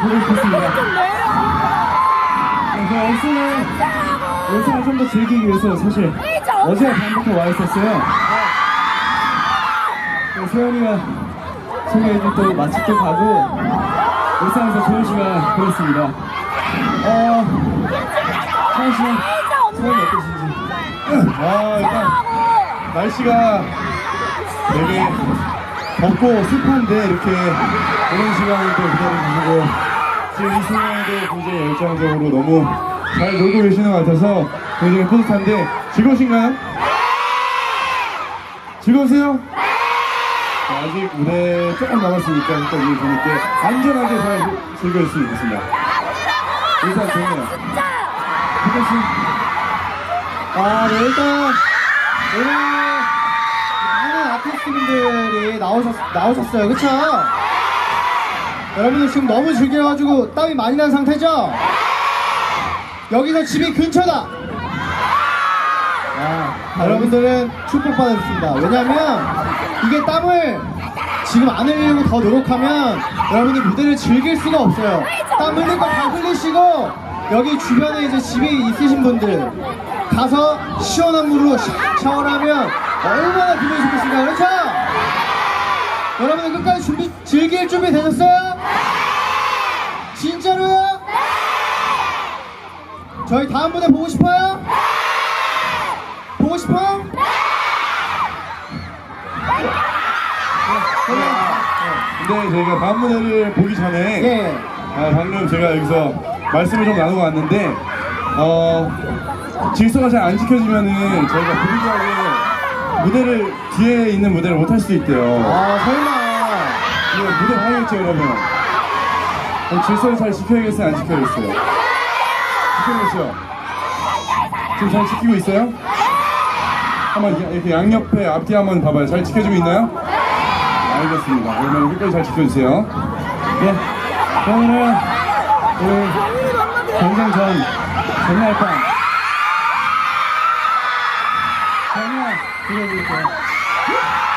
보고 싶었습니다. 그래서 엑스는 영상을 좀더 즐기기 위해서 사실 어제 밤부터 와 있었어요. 네, 세연이가 소개해준 또 맛집도 가고 일상에서 좋은 시간 보냈습니다. 어, 차은 씨는 소감이 어떠신지? 아, 일단 날씨가 되게 덥고 습한데 이렇게 오랜 시간을 또 기다려주시고 지금 이 순간에도 굉장히 열정적으로 너무 잘 놀고 계시는 것 같아서 굉장히 뿌듯한데 즐거우신가요? 즐거우세요? 자, 아직 무대 조금 남았으니까 일단 우리 재밌게 안전하게 잘 즐겨주시면 좋겠습니다. 인사 좋네요. 희경 씨. 아, 네, 일단 오늘 많은 아티스트분들이 나오셨, 나오셨어요. 그쵸? 여러분들 지금 너무 즐겨가지고 땀이 많이 난 상태죠? 여기서 집이 근처다! 아, 여러분들은 축복받으셨습니다. 왜냐면 이게 땀을 지금 안 흘리고 더 노력하면 여러분들 무대를 즐길 수가 없어요. 땀 흘릴 거다 흘리시고 여기 주변에 이제 집이 있으신 분들 가서 시원한 물로 샤- 샤워를 하면 얼마나 기분이 좋겠습니까? 그렇죠? 여러분들 끝까지 준비, 즐길 준비 되셨어요? 진짜로요? 저희 다음 무대 보고 싶어요? 보고 싶어? 근데 저희가 다음 무대를 보기 전에 예. 아, 방금 제가 여기서 말씀을 좀 나누고 왔는데 어, 질서가 잘 안 지켜지면은 저희가 불리하게 무대를 뒤에 있는 무대를 못 할 수도 있대요. 아, 설마. 이거 무대 봐야겠죠 여러분. 그럼 질서를 잘 지켜야겠어요 안 지켜야겠어요? 지켜야겠죠? 지금 잘 지키고 있어요? 한번 이- 이렇게 양옆에 앞뒤 한번 봐봐요. 잘 지켜주고 있나요? 알겠습니다. 그러면 끝까지 잘 지켜주세요. 예. 그러면은 오늘 경쟁 전 전날 밤 전날 들려드릴게요.